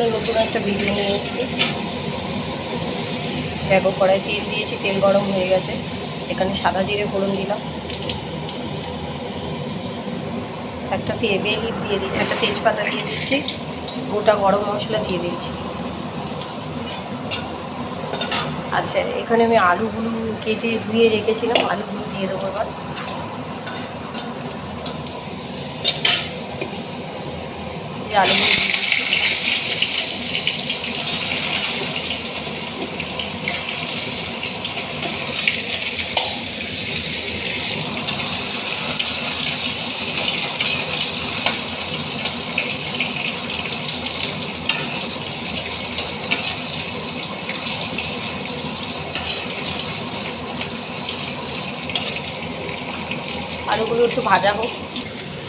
জন্য নতুন একটা ভিডিও নিয়ে এসেছি। দেখো, কড়াই তেল দিয়েছি, তেল গরম হয়ে গেছে। এখানে সাদা জিরে ফোড়ন দিলাম। একটা তে বেলিপ দিয়ে দিই একটা তেজপাতা দিয়ে দিচ্ছি গোটা গরম মশলা দিয়ে দিচ্ছি আচ্ছা এখানে আমি আলুগুলো কেটে ধুয়ে রেখেছিলাম, আলুগুলো দিয়ে দেবো এবার। আলুগুলো আলুগুলো একটু ভাজা হোক।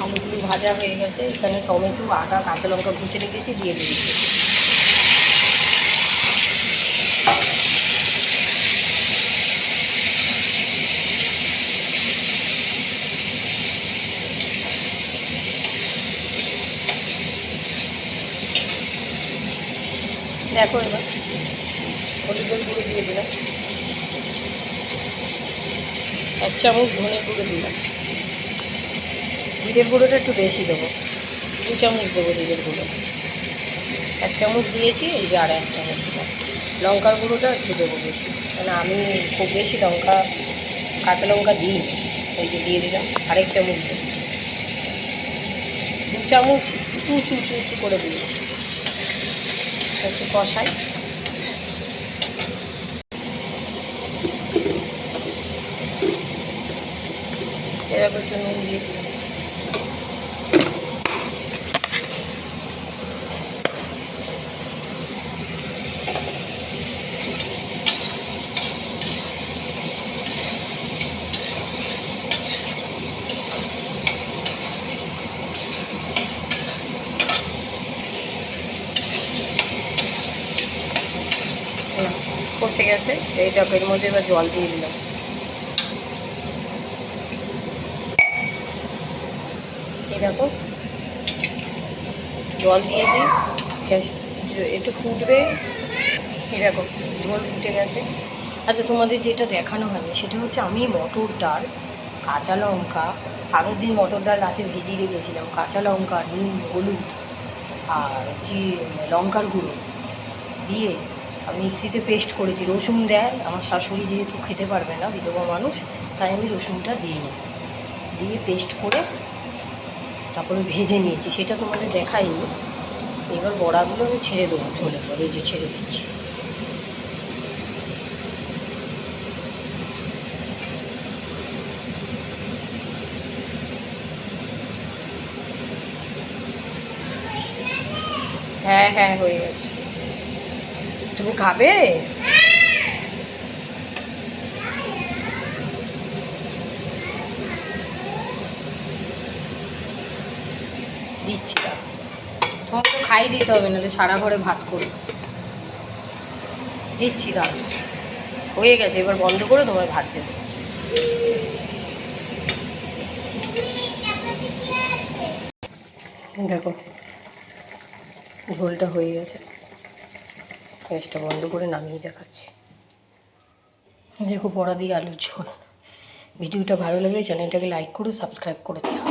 আলুগুলো ভাজা হয়ে গেছে। এখানে টমেটো, আদা, কাঁচা লঙ্কা ঘুষে রেখেছি, দিয়ে দিয়েছি দেখো এবার, হলুদের গুঁড়ো দিয়ে দিলাম। এক চামচ ধনে গুঁড়ো দিলাম। জিরের গুঁড়োটা একটু বেশি দেবো। দু চামচ দেবো জিরের গুঁড়ো। এক চামচ দিয়েছি, এই যে আর এক চামচ লঙ্কার গুঁড়োটা একটু দেবো বেশি। কারণ আমি খুব বেশি লঙ্কা, কাঁচা লঙ্কা দিই ওই যে দিয়ে দিলাম, আরেক চামচ দেবো। দু চামচ উঁচু উঁচু উঁচু উঁচু করে দিয়েছি। একটু কষাই। এরকম একটু নুন দিয়ে কষে গেছে, এই টপের মধ্যে এবার জল দিয়ে দিলাম। দেখো, জল দিয়ে দিই, গ্যাস একটু ফুটবে। এরকম ঝোল ফুটে গেছে। আচ্ছা তোমাদের যেটা দেখানো হয়নি, সেটা হচ্ছে আমি মটর ডাল, কাঁচা লঙ্কা, আগের দিন মটর ডাল রাতে ভিজিয়ে রেখেছিলাম, কাঁচা লঙ্কা, নুন, হলুদ, আর যে লঙ্কার গুঁড়ো, দিয়ে মিক্সিতে পেস্ট করেছি। রসুন দেয়, আমার শাশুড়ি যেহেতু খেতে পারবে না, বিধবা মানুষ, তাই আমি রসুনটা দিইনি। দিয়ে পেস্ট করে তারপরে ভেজে নিয়েছি। সেটা তোমাদের দেখাইনি। এবার বড়াগুলো আমি ছেড়ে দেবো ঝোলে পরে যে ছেড়ে দিচ্ছি। হ্যাঁ হ্যাঁ হয়ে গেছে। তুমি খাবে? দিচ্ছি তোমাকে খাই দিতে হবে, নাহলে সারা ঘরে ভাত করো দিচ্ছি দাও হয়ে গেছে, এবার বন্ধ করে তোমার ভাত দেবো। দেখো, ঝোলটা হয়ে গেছে। গ্যাসটা বন্ধ করে নামিয়ে দেখাচ্ছি। দেখো বড়া দিয়ে আলুর ঝোল। ভিডিওটা ভালো লাগলে চ্যানেলটাকে লাইক করে, সাবস্ক্রাইব করে দিও।